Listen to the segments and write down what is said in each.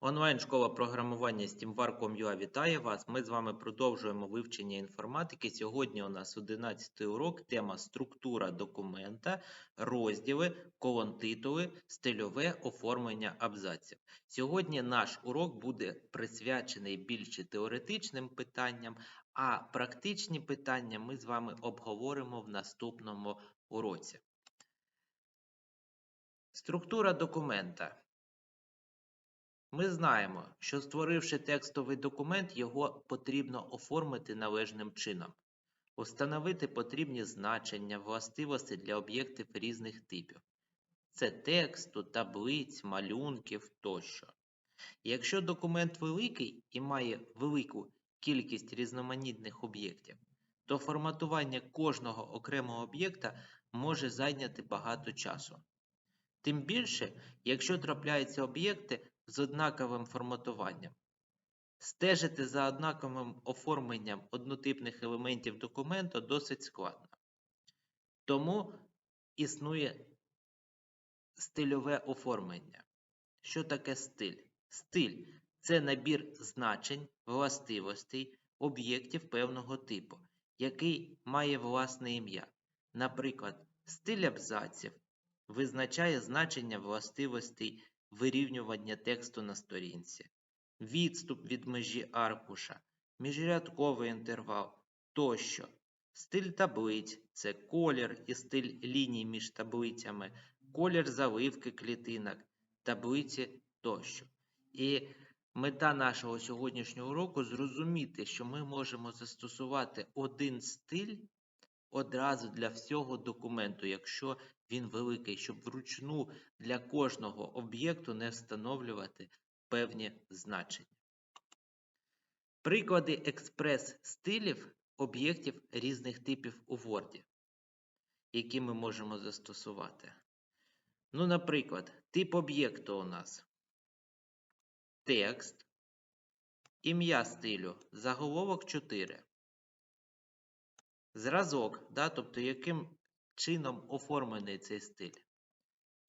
Онлайн-школа програмування SteamVar.com.ua вітає вас. Ми з вами продовжуємо вивчення інформатики. Сьогодні у нас 11 урок, тема структура документа, розділи, колон-титули, стильове оформлення абзаців. Сьогодні наш урок буде присвячений більше теоретичним питанням, а практичні питання ми з вами обговоримо в наступному уроці. Структура документа. Ми знаємо, що створивши текстовий документ, його потрібно оформити належним чином. Установити потрібні значення, властивості для об'єктів різних типів. Це тексту, таблиць, малюнків тощо. Якщо документ великий і має велику кількість різноманітних об'єктів, то форматування кожного окремого об'єкта може зайняти багато часу. Тим більше, якщо трапляються об'єкти з однаковим форматуванням. Стежити за однаковим оформленням однотипних елементів документу досить складно. Тому існує стильове оформлення. Що таке стиль? Стиль це набір значень, властивостей, об'єктів певного типу, який має власне ім'я. Наприклад, стиль абзаців визначає значення властивостей вирівнювання тексту на сторінці, відступ від межі аркуша, міжрядковий інтервал тощо. Стиль таблиць це колір і стиль ліній між таблицями, колір заливки клітинок, таблиці тощо. І мета нашого сьогоднішнього уроку зрозуміти, що ми можемо застосувати один стиль одразу для всього документу, якщо він великий, щоб вручну для кожного об'єкту не встановлювати певні значення. Приклади експрес-стилів об'єктів різних типів у Word, які ми можемо застосувати. Ну, наприклад, тип об'єкту у нас текст, ім'я стилю, заголовок 4. Зразок, да, тобто яким чином оформлений цей стиль.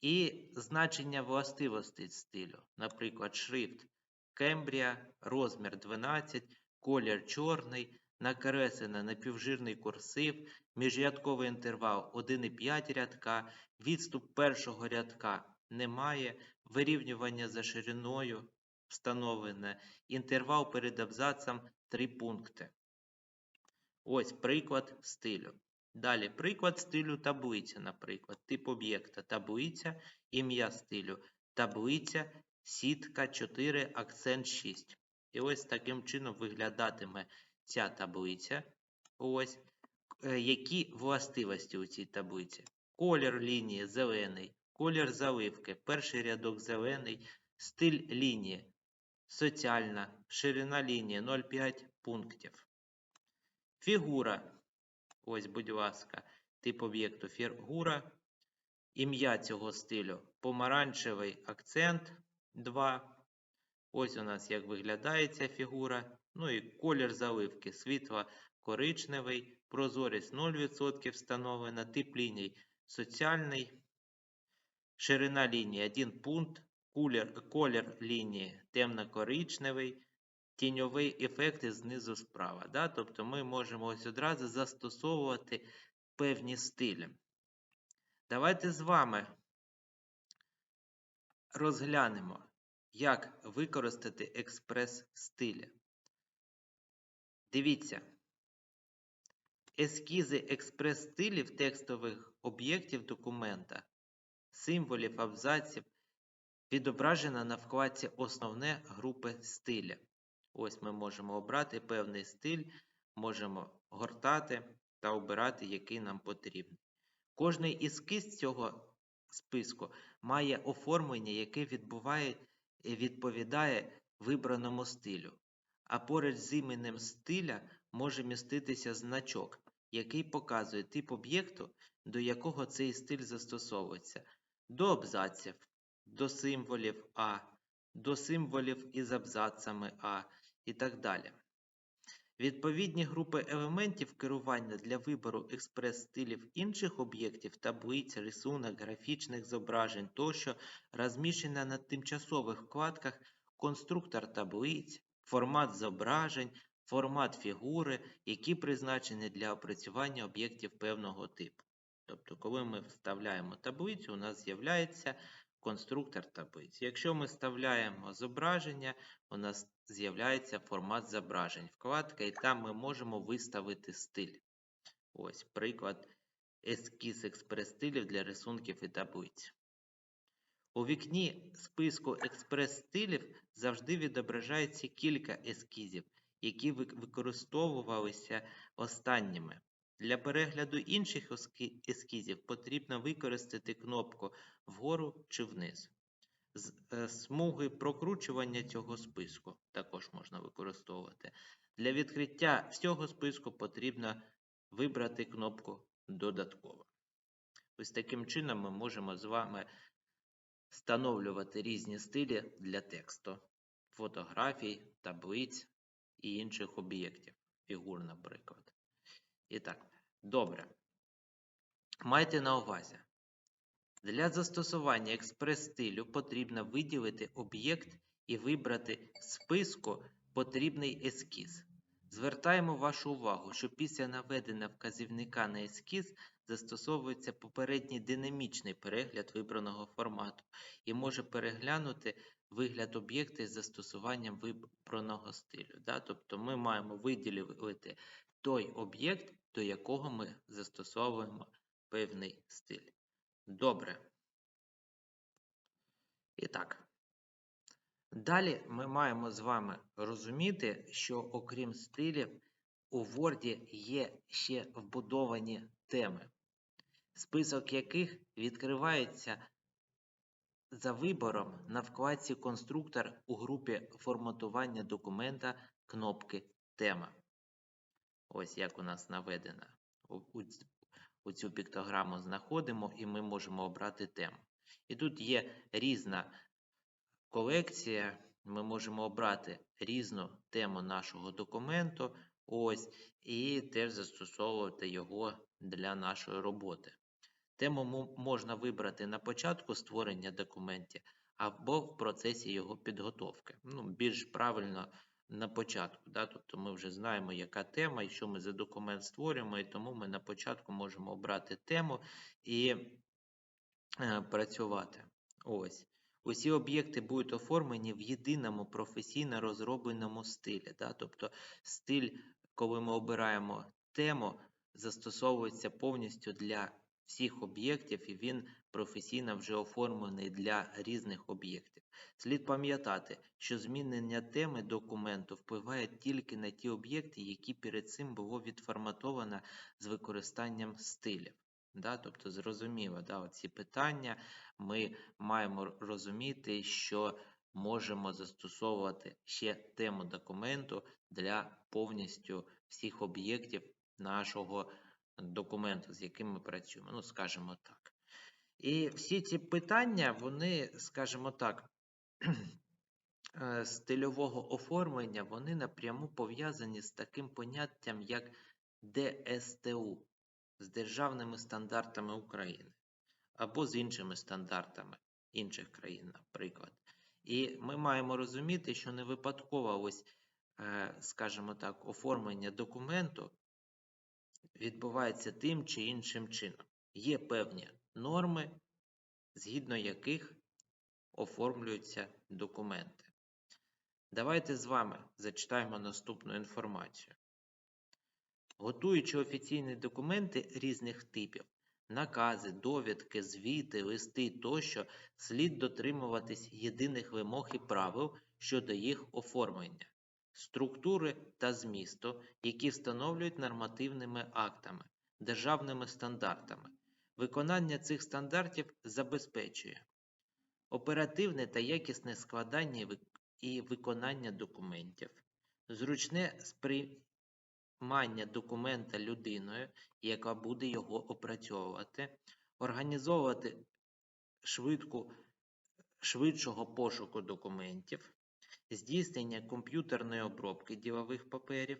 І значення властивостей стилю, наприклад, шрифт Кембрія, розмір 12, колір чорний, накреслено напівжирний курсив, міжрядковий інтервал 1,5 рядка, відступ першого рядка немає, вирівнювання за шириною встановлене, інтервал перед абзацем 3 пункти. Ось приклад стилю. Далі приклад стилю таблиця, наприклад, тип об'єкта таблиця, ім'я стилю, таблиця, сітка 4, акцент 6. І ось таким чином виглядатиме ця таблиця. Ось. Е, які властивості у цій таблиці? Колір лінії зелений, колір заливки, перший рядок зелений, стиль лінії, соціальна, ширина лінії 0,5 пунктів. Фігура. Ось, будь ласка, тип об'єкту фігура. Ім'я цього стилю помаранчевий акцент 2. Ось у нас як виглядає ця фігура. Ну і колір заливки світло коричневий, прозорість 0% встановлена, тип ліній соціальний, ширина лінії 1 пункт, колір, колір лінії темно-коричневий, тіньовий ефект знизу справа. Да? Тобто ми можемо ось одразу застосовувати певні стилі. Давайте з вами розглянемо, як використати експрес-стилі. Дивіться, ескізи експрес-стилів текстових об'єктів документа, символів абзаців відображено на вкладці Основне групи стиля. Ось ми можемо обрати певний стиль, можемо гортати та обирати, який нам потрібен. Кожний ескіз цього списку має оформлення, яке відбуває, відповідає вибраному стилю. А поруч з іменем стиля може міститися значок, який показує тип об'єкту, до якого цей стиль застосовується, до абзаців, до символів А, до символів із абзацами А і так далі. Відповідні групи елементів керування для вибору експрес-стилів інших об'єктів, таблиць, рисунок, графічних зображень тощо розміщені на тимчасових вкладках конструктор таблиць, формат зображень, формат фігури, які призначені для опрацювання об'єктів певного типу. Тобто, коли ми вставляємо таблицю, у нас з'являється конструктор таблиць. Якщо ми вставляємо зображення, у нас з'являється формат зображень, вкладка, і там ми можемо виставити стиль. Ось приклад ескіз експрес-стилів для рисунків і таблиць. У вікні списку експрес-стилів завжди відображається кілька ескізів, які використовувалися останніми. Для перегляду інших ескізів потрібно використати кнопку вгору чи вниз. Е, смуги прокручування цього списку також можна використовувати. Для відкриття всього списку потрібно вибрати кнопку Додатково. Ось таким чином ми можемо з вами встановлювати різні стилі для тексту, фотографій, таблиць і інших об'єктів, фігур, наприклад. І так, добре. Майте на увазі. Для застосування експрес-стилю потрібно виділити об'єкт і вибрати з списку потрібний ескіз. Звертаємо вашу увагу, що після наведення вказівника на ескіз застосовується попередній динамічний перегляд вибраного формату і може переглянути вигляд об'єкта із застосуванням вибраного стилю. Тобто ми маємо виділити той об'єкт, до якого ми застосовуємо певний стиль. Добре. І так. Далі ми маємо з вами розуміти, що окрім стилів, у Word є ще вбудовані теми, список яких відкривається за вибором на вкладці Конструктор у групі форматування документа кнопки Тема. Ось як у нас наведено. У, у, цю піктограму знаходимо і ми можемо обрати тему. І тут є різна колекція. Ми можемо обрати різну тему нашого документу. Ось, і теж застосовувати його для нашої роботи. Тему можна вибрати на початку створення документів або в процесі його підготовки. Ну, більш правильно на початку. Да? Тобто ми вже знаємо, яка тема і що ми за документ створюємо, і тому ми на початку можемо обрати тему і е, працювати. Ось. Усі об'єкти будуть оформлені в єдиному професійно розробленому стилі. Да? Тобто стиль, коли ми обираємо тему, застосовується повністю для всіх об'єктів, і він професійно вже оформлений для різних об'єктів. Слід пам'ятати, що змінення теми документу впливає тільки на ті об'єкти, які перед цим було відформатовано з використанням стилів. Да? Тобто, зрозуміло, да, оці питання ми маємо розуміти, що можемо застосовувати ще тему документу для повністю всіх об'єктів нашого документу, з яким ми працюємо. Ну, скажімо так. І всі ці питання, вони, скажімо так, е, стильового оформлення, вони напряму пов'язані з таким поняттям, як ДСТУ, з державними стандартами України, або з іншими стандартами інших країн, наприклад. І ми маємо розуміти, що не випадково ось, е, скажімо так, оформлення документу відбувається тим чи іншим чином. Є певні норми, згідно яких оформлюються документи. Давайте з вами зачитаємо наступну інформацію. Готуючи офіційні документи різних типів, накази, довідки, звіти, листи тощо, слід дотримуватись єдиних вимог і правил щодо їх оформлення, структури та змісту, які встановлюють нормативними актами, державними стандартами. Виконання цих стандартів забезпечує оперативне та якісне складання і виконання документів, зручне сприймання документа людиною, яка буде його опрацьовувати, організовувати швидку, швидшого пошуку документів, здійснення комп'ютерної обробки ділових паперів.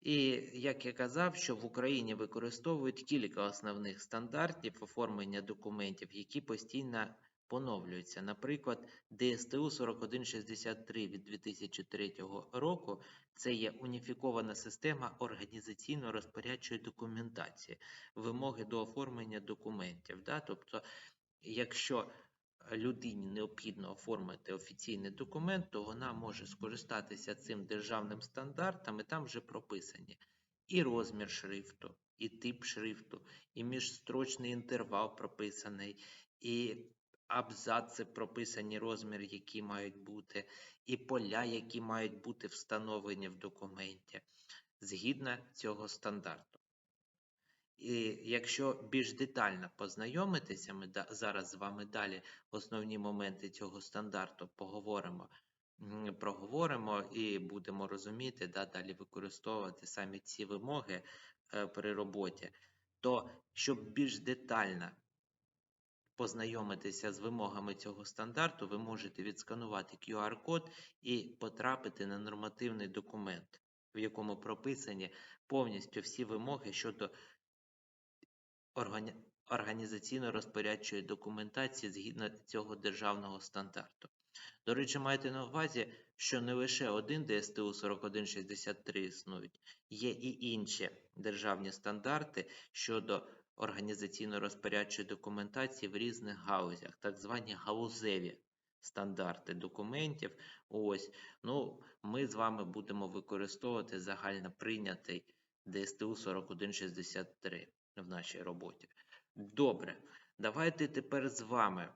І як я казав, що в Україні використовують кілька основних стандартів оформлення документів, які постійно поновлюються. Наприклад, ДСТУ 4163 від 2003 року це є уніфікована система організаційно-розпорядчої документації, вимоги до оформлення документів. Да? Тобто, якщо людині необхідно оформити офіційний документ, то вона може скористатися цим державним стандартом, і там вже прописані і розмір шрифту, і тип шрифту, і міжстрочний інтервал прописаний, і абзаци прописані розміри, які мають бути, і поля, які мають бути встановлені в документі, згідно цього стандарту. І якщо більш детально познайомитися, ми зараз з вами далі основні моменти цього стандарту поговоримо, проговоримо і будемо розуміти, да, далі використовувати самі ці вимоги е, при роботі, то щоб більш детально познайомитися з вимогами цього стандарту, ви можете відсканувати QR-код і потрапити на нормативний документ, в якому прописані повністю всі вимоги щодо організаційно-розпорядчої документації згідно цього державного стандарту. До речі, майте на увазі, що не лише один ДСТУ 4163 існують, є і інші державні стандарти щодо організаційно-розпорядчої документації в різних галузях, так звані галузеві стандарти документів. Ось, ну, ми з вами будемо використовувати загально прийнятий ДСТУ 4163 в нашій роботі. Добре, давайте тепер з вами,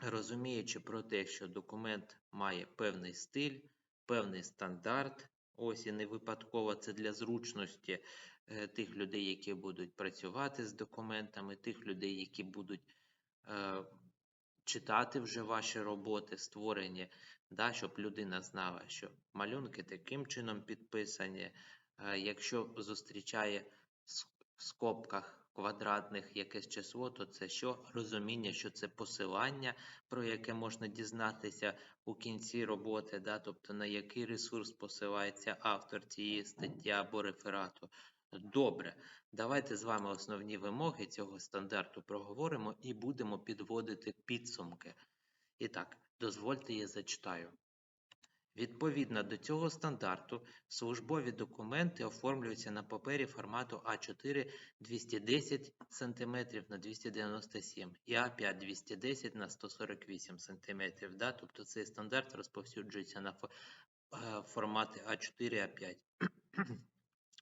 розуміючи про те, що документ має певний стиль, певний стандарт, ось і не випадково це для зручності е, тих людей, які будуть працювати з документами, тих людей, які будуть е, читати вже ваші роботи, створені, да, щоб людина знала, що малюнки таким чином підписані. Е, Якщо зустрічає в скобках квадратних якесь число, то це що? Розуміння, що це посилання, про яке можна дізнатися у кінці роботи, да? тобто на який ресурс посилається автор цієї статті або реферату. Добре, давайте з вами основні вимоги цього стандарту проговоримо і будемо підводити підсумки. І так, дозвольте я зачитаю. Відповідно до цього стандарту, службові документи оформлюються на папері формату А4 210 см на 297 і А5 210 на 148 см. Да? Тобто цей стандарт розповсюджується на е, формати А4 А5.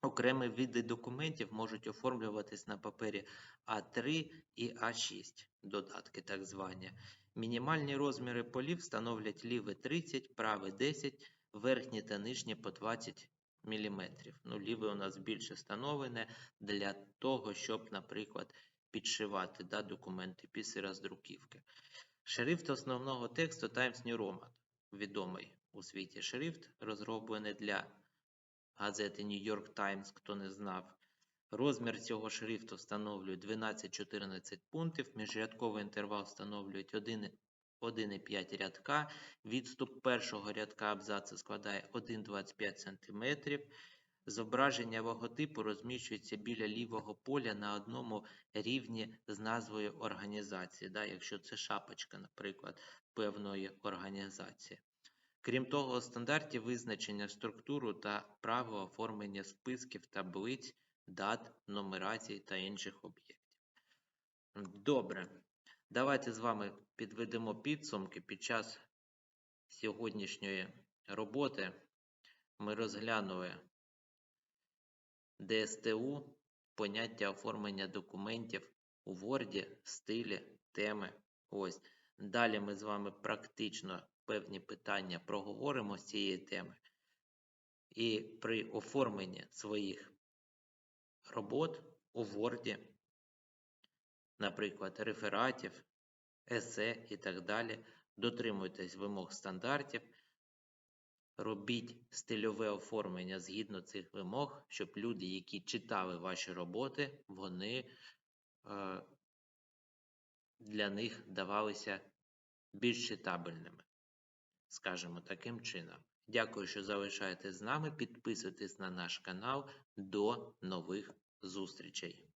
Окремі види документів можуть оформлюватись на папері А3 і А6, додатки так звані. Мінімальні розміри полів становлять ліве 30, праве 10, верхні та нижні по 20 мм. Ну, ліве у нас більше встановлене для того, щоб, наприклад, підшивати да, документи після роздруківки. Шрифт основного тексту Times New Roman, відомий у світі шрифт, розроблений для газети New York Times, хто не знав. Розмір цього шрифту встановлює 12-14 пунктів, міжрядковий інтервал встановлюють 1,5 рядка, відступ першого рядка абзацу складає 1,25 см. Зображення логотипу розміщується біля лівого поля на одному рівні з назвою організації, да, якщо це шапочка, наприклад, певної організації. Крім того, у стандарті визначення структуру та право оформлення списків, таблиць, дат, нумерацій та інших об'єктів. Добре, давайте з вами підведемо підсумки. Під час сьогоднішньої роботи ми розглянули ДСТУ, поняття оформлення документів у Word, стилі, теми. Ось. Далі ми з вами практично певні питання проговоримо з цієї теми. І при оформленні своїх робот у Word, наприклад, рефератів, есе і так далі, дотримуйтесь вимог стандартів, робіть стильове оформлення згідно цих вимог, щоб люди, які читали ваші роботи, вони е, для них давалися більш читабельними, скажімо таким чином. Дякую, що залишаєтесь з нами. Підписуйтесь на наш канал. До нових зустрічей!